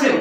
પાસે